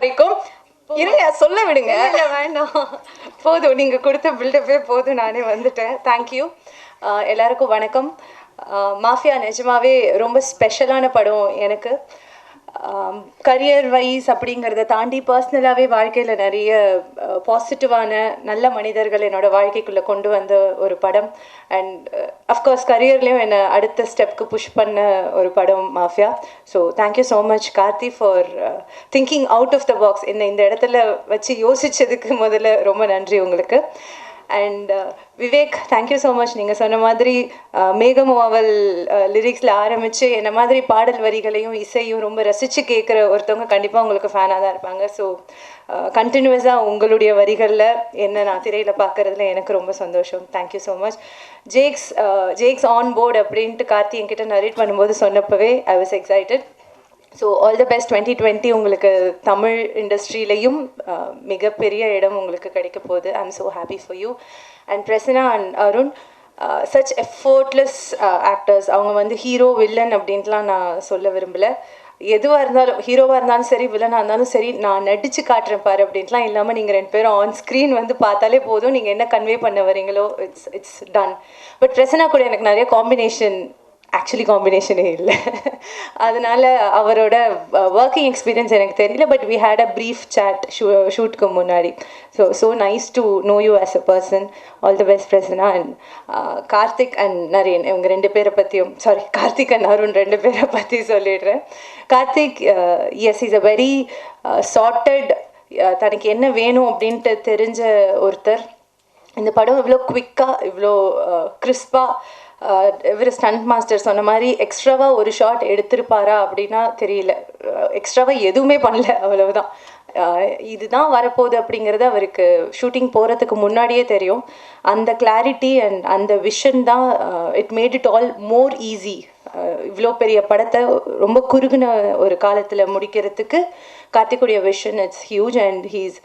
வரைக்கும். இருங்க சொல்ல விடுங்க. இல்ல, வேண்டாம். போதும் நீங்க கொடுத்த பில்டப்பே போதும் நானே வந்துட்டேன். தேங்க்யூ எல்லாருக்கும் வணக்கம். மாஃபியா நிஜமாவே ரொம்ப ஸ்பெஷலான படம் எனக்கு. கரியர் வைஸ் அப்படிங்கிறத தாண்டி பர்சனலாகவே வாழ்க்கையில் நிறைய பாசிட்டிவான நல்ல மனிதர்கள் என்னோட வாழ்க்கைக்குள்ளே கொண்டு வந்த ஒரு படம். அண்ட் அஃப்கோர்ஸ் கரியர்லேயும் என்னை அடுத்த ஸ்டெப்க்கு புஷ் பண்ண ஒரு படம் mafia so thank you so much Karthi for thinking out of the box என்னை இந்த இடத்துல வச்சு யோசித்ததுக்கு முதல்ல ரொம்ப நன்றி உங்களுக்கு. And Vivek thank you so much நீங்கள் சொன்ன மாதிரி uh, மேகமோவல் uh, லிரிக்ஸில் ஆரம்பித்து என்ன மாதிரி பாடல் வரிகளையும் இசையும் ரொம்ப ரசித்து கேட்குற ஒருத்தவங்க கண்டிப்பாக உங்களுக்கு ஃபேனாக தான் இருப்பாங்க. ஸோ கண்டினியூஸாக uh, உங்களுடைய வரிகளில் என்ன நான் திரையில் பார்க்குறதுல எனக்கு ரொம்ப சந்தோஷம். Thank you so much Jakes Jakes on board அப்படின்ட்டு கார்த்தி என்கிட்ட நரேட் பண்ணும்போது சொன்னப்பவே I was excited so all the best twenty twenty உங்களுக்கு தமிழ் இண்டஸ்ட்ரியிலையும் மிகப்பெரிய இடம் உங்களுக்கு கிடைக்க போகுது. I am so happy for you and Prasanna and Arun such effortless actors அவங்க வந்து ஹீரோ வில்லன் அப்படின்ட்டுலாம் நான் சொல்ல விரும்பலை. எதுவாக இருந்தாலும் ஹீரோவாக இருந்தாலும் சரி வில்லனாக இருந்தாலும் சரி நான் நடித்து காட்டுறேன் பாரு அப்படின்ட்டுலாம் இல்லாமல் நீங்கள் ரெண்டு பேரும் ஆன் ஸ்க்ரீன் வந்து பார்த்தாலே போதும். நீங்கள் என்ன கன்வே பண்ண வரீங்களோ it's it's done but Prasanna கூட எனக்கு நிறைய காம்பினேஷன் ஆக்சுவலி காம்பினேஷனே இல்லை. அதனால அவரோட ஒர்க்கிங் எக்ஸ்பீரியன்ஸ் எனக்கு தெரியல but we had a brief chat shoot ஷூட்க்கு முன்னாடி. So so nice to know you as a person all the best Prasanna and Karthik and Naren இவங்க ரெண்டு பேரை பற்றியும் சாரி கார்த்திக் அண்ட் அருண் ரெண்டு பேரை பற்றி சொல்லிடுறேன். Karthik S is a very sorted தனக்கு என்ன வேணும் அப்படின்ட்டு தெரிஞ்ச ஒருத்தர். இந்த படம் இவ்வளோ குவிக்காக இவ்வளோ கிறிஸ்பாக இவர் ஸ்டண்ட் மாஸ்டர் சொன்ன மாதிரி எக்ஸ்ட்ராவாக ஒரு ஷாட் எடுத்திருப்பாரா அப்படின்னா தெரியல. எக்ஸ்ட்ராவாக எதுவுமே பண்ணல அவ்வளவுதான். இதுதான் வரப்போகுது அப்படிங்கிறது அவருக்கு ஷூட்டிங் போகிறதுக்கு முன்னாடியே தெரியும். அந்த கிளாரிட்டி அண்ட் அந்த விஷன் தான் it made it all more easy இவ்வளோ பெரிய படத்தை ரொம்ப குறுகின ஒரு காலத்தில் முடிக்கிறதுக்கு கார்த்திக்குடைய vision it's huge and he's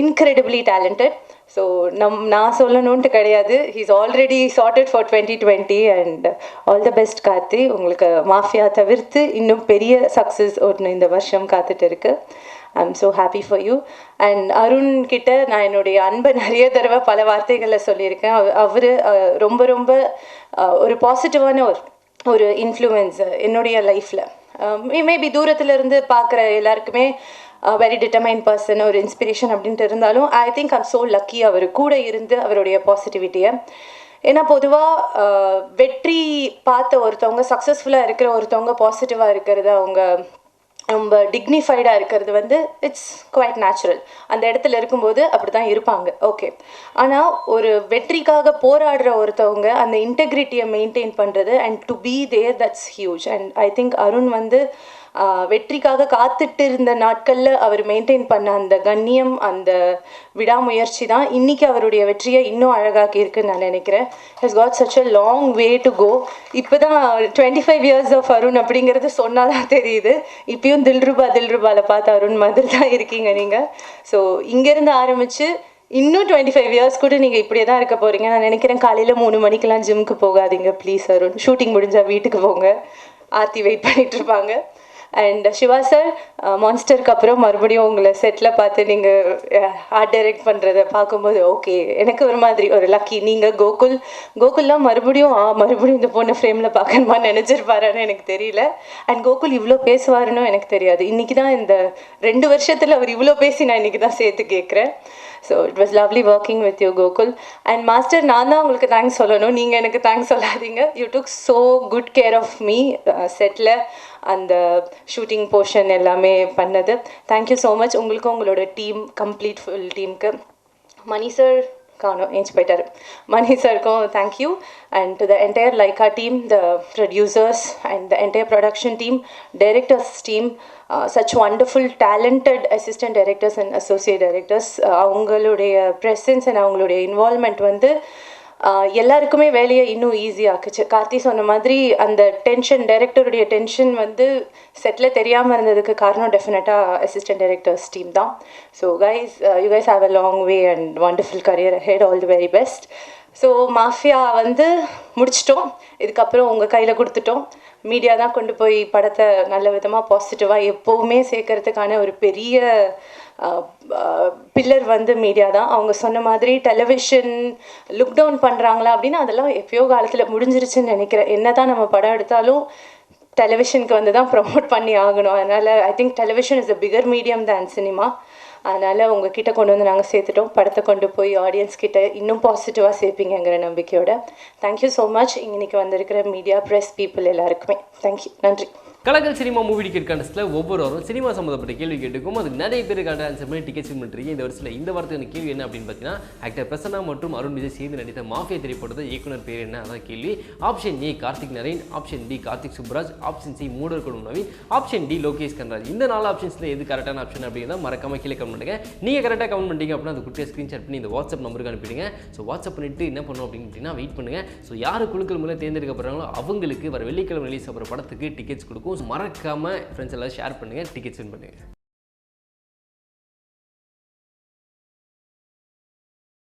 incredibly talented so நம் நான் சொல்லணுன்ட்டு கிடையாது. He's already charted for twenty twenty and all the best Karthi. உங்களுக்கு மாஃபியா தவிர்த்து இன்னும் பெரிய சக்ஸஸ் ஒன்று இந்த வருஷம் காத்துட்டு இருக்கு. I am so happy for you and Arun கிட்ட நான் என்னுடைய அன்பை நிறைய தடவை பல வார்த்தைகளில் சொல்லியிருக்கேன். அவர் ரொம்ப ரொம்ப ஒரு பாசிட்டிவான ஒரு ஒரு இன்ஃப்ளூயன்ஸு என்னுடைய லைஃப்பில் மேபி um, தூரத்துலேருந்து பார்க்குற எல்லாருக்குமே வெரி டிட்டர்மைன் பர்சன் ஒரு இன்ஸ்பிரேஷன் அப்படின்ட்டு இருந்தாலும் I think I'm so lucky அவர் கூட இருந்து அவருடைய பாசிட்டிவிட்டியை ஏன்னா பொதுவாக uh, வெற்றி பார்த்த ஒருத்தவங்க சக்ஸஸ்ஃபுல்லாக இருக்கிற ஒருத்தவங்க பாசிட்டிவாக இருக்கிறத அவங்க ரொம்ப டிக்னிஃபைடாக இருக்கிறது வந்து இட்ஸ் குவைட் நேச்சுரல் அந்த இடத்துல இருக்கும்போது அப்படி தான் இருப்பாங்க. ஓகே ஆனால் ஒரு வெற்றிக்காக போராடுற ஒருத்தவங்க அந்த இன்டெகிரிட்டியை மெயின்டைன் பண்ணுறது and to be there that's huge and I think Arun வந்து வெற்றிக்காக காத்துட்டு இருந்த நாட்களில் அவர் மெயின்டைன் பண்ண அந்த கண்ணியம் அந்த விடாமுயற்சி தான் இன்றைக்கி அவருடைய வெற்றியை இன்னும் அழகாக்கி இருக்குன்னு நான் நினைக்கிறேன். Has got such a long way to go இப்போ தான் twenty five years of Arun அப்படிங்கிறது சொன்னால் தான் தெரியுது. இப்பயும் தில்ருபா தில்ருபாவில் பார்த்து அருண் மாதிரி தான் இருக்கீங்க நீங்கள் ஸோ இங்கேருந்து ஆரம்பித்து இன்னும் டுவெண்ட்டி ஃபைவ் இயர்ஸ் கூட நீங்கள் இப்படியே தான் இருக்க போகிறீங்க நான் நினைக்கிறேன் காலையில் மூணு மணிக்கெல்லாம் ஜிம்முக்கு போகாதீங்க ப்ளீஸ் அருண். ஷூட்டிங் முடிஞ்சால் வீட்டுக்கு போங்க. ஆர்த்தி வெயிட் பண்ணிகிட்ருப்பாங்க அண்ட் சிவா சார் மான்ஸ்டருக்கு அப்புறம் மறுபடியும் உங்களை செட்டில் பார்த்து நீங்கள் ஆர்ட் uh, டைரக்ட் பண்ணுறத பார்க்கும்போது ஓகே எனக்கு ஒரு மாதிரி ஒரு லக்கி நீங்கள் கோகுல் கோகுல்லாம் மறுபடியும் ஆ மறுபடியும் இந்த பொண்ணு ஃப்ரேமில் பார்க்கணுமா நினச்சிருப்பாரான்னு எனக்கு தெரியல. அண்ட் கோகுல் இவ்வளோ பேசுவாருன்னு எனக்கு தெரியாது. இன்றைக்கி தான் இந்த ரெண்டு வருஷத்தில் அவர் இவ்வளோ பேசி நான் இன்றைக்கி தான் சேர்த்து கேட்குறேன் so it was lovely working with you Gokul. And master நான் தான் உங்களுக்கு தேங்க்ஸ் சொல்லணும். நீங்கள் எனக்கு தேங்க்ஸ் சொல்லாதீங்க. You took so good care of me settle அந்த ஷூட்டிங் போர்ஷன் எல்லாமே பண்ணது. தேங்க்யூ ஸோ மச் உங்களுக்கும் உங்களோட டீம் கம்ப்ளீட் ஃபுல் டீமுக்கு மணி சார் காணும் ஏஞ்சி போயிட்டார். மணி சாருக்கும் thank you and to the entire Lyca team the producers and the entire production team directors team such wonderful talented assistant directors and associate directors அவங்களுடைய presence and அவங்களுடைய involvement வந்து எல்லாருக்குமே வேலையை இன்னும் ஈஸியாக்குச்சு கார்த்தி சொன்ன மாதிரி அந்த டென்ஷன் டைரக்டருடைய டென்ஷன் வந்து செட்டில் தெரியாமல் இருந்ததுக்கு காரணம் டெஃபினட்டாக அசிஸ்டன்ட் டைரக்டர்ஸ் டீம் தான். So guys you guys have a long way and wonderful career head all the very best so mafia வந்து முடிச்சிட்டோம். இதுக்கப்புறம் உங்கள் கையில் கொடுத்துட்டோம். மீடியா தான் கொண்டு போய் படத்தை நல்ல விதமாக பாசிட்டிவாக எப்போவுமே சேர்க்கறதுக்கான ஒரு பெரிய பில்லர் வந்து மீடியா தான். அவங்க சொன்ன மாதிரி டெலிவிஷன் லுக் டவுன் பண்ணுறாங்களா அப்படின்னு அதெல்லாம் எப்பயோ காலத்தில் முடிஞ்சிருச்சுன்னு நினைக்கிறேன். என்ன தான் நம்ம படம் எடுத்தாலும் டெலிவிஷனுக்கு வந்து தான் ப்ரொமோட் பண்ணி ஆகணும். அதனால் I think television is a bigger medium than cinema அதனால் உங்ககிட்ட கொண்டு வந்து நாங்கள் சேர்த்துட்டோம். படத்தை கொண்டு போய் ஆடியன்ஸ் கிட்ட இன்னும் பாசிட்டிவாக சேர்ப்பீங்கங்கிற நம்பிக்கையோட. தேங்க்யூ ஸோ மச் இன்னைக்கு வந்திருக்கிற மீடியா ப்ரெஸ் பீப்புள் எல்லாருக்குமே. தேங்க்யூ நன்றி. கலக்கல் சினிமா மூவி டிக்கெட் கான்டெஸ்ட்டில் ஒவ்வொருவரும் சினிமா சம்மந்தப்பட்ட கேள்வி கேட்டுக்கும் அதுக்கு நிறைய பேர் கரெக்டாக ஆன்சர் பண்ணி டிக்கெட் வின் பண்ணிருக்கீங்க இந்த வருஷத்தில் இந்த வாரத்துக்கு கேள்வி என்ன அப்படின்னு பார்த்தீங்கன்னா ஆக்டர் பிரசன்னா மற்றும் அருண் விஜய் சேர்ந்து நடித்த மாஃபியா திரைப்படத்தை இயக்குனர் பேர் என்ன? அதான் கேள்வி. Option A Karthik Naren. Option B Karthik Subbaraj. Option C Moodar Koodam Naveen. Option D Lokesh Kanagaraj. இந்த நாலு ஆப்ஷன்ஸில் எது கரெக்டான ஆப்ஷன் அப்படின்னா மறக்காம கீழே கமெண்ட் பண்ணுங்க. நீங்கள் கரெக்டாக கமெண்ட் பண்ணிட்டீங்க அப்படின்னா அது குட்டியாக ஸ்க்ரீன்ஷாட் பண்ணி இந்த வாட்ஸ்அப் நம்பருக்கு அனுப்பிடுங்க. ஸோ வாட்ஸ்அப் பண்ணிட்டு என்ன பண்ணும் அப்படின்னு பார்த்தீங்கன்னா வெயிட் பண்ணுங்க. ஸோ யார் குழுக்கள் மூலம் தேர்ந்தெடுக்கப்படுறாங்களோ அவங்களுக்கு வர வெள்ளிக்கிழமை ரிலீஸ் ஆகிற படத்துக்கு டிக்கெட்ஸ் கொடுக்கும். So, மறக்காம ஃப்ரெண்ட்ஸ் எல்லாம் ஷேர் பண்ணுங்க டிக்கெட் சென்ட் பண்ணுங்கள்